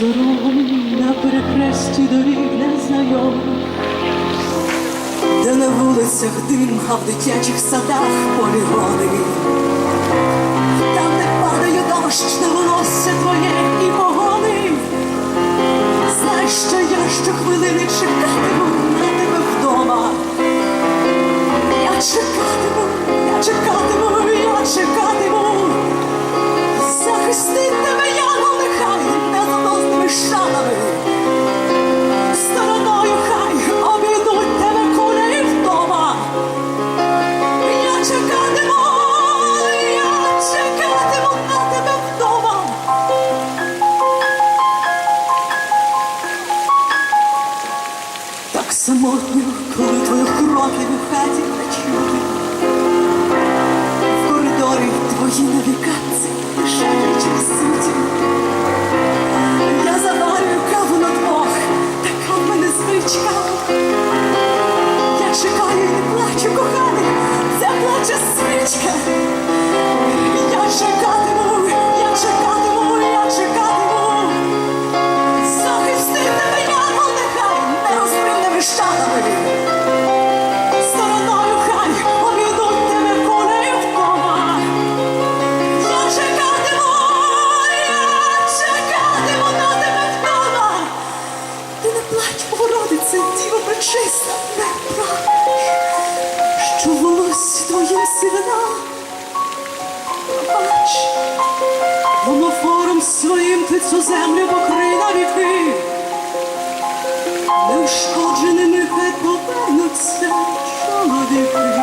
зором на перехресті доріг незнайомих, де на вулицях дим, а в дитячих садах полігони. Там, де падає дощ на волосся твоє і погони. Знай, що я щохвилини самотньо, коли твоїх кроків у хаті не чути. В коридорі твої навіканці лишають в суті. Я заварюю каву на двох, така в мене звичка. Я чекаю і не плачу, коханий, це плаче свічка. чиста пепла, що волосся твоїм сивина, бач, воно фором своїм ти цю землю покрила віки, неушкодженими хай повернуться чоловіки.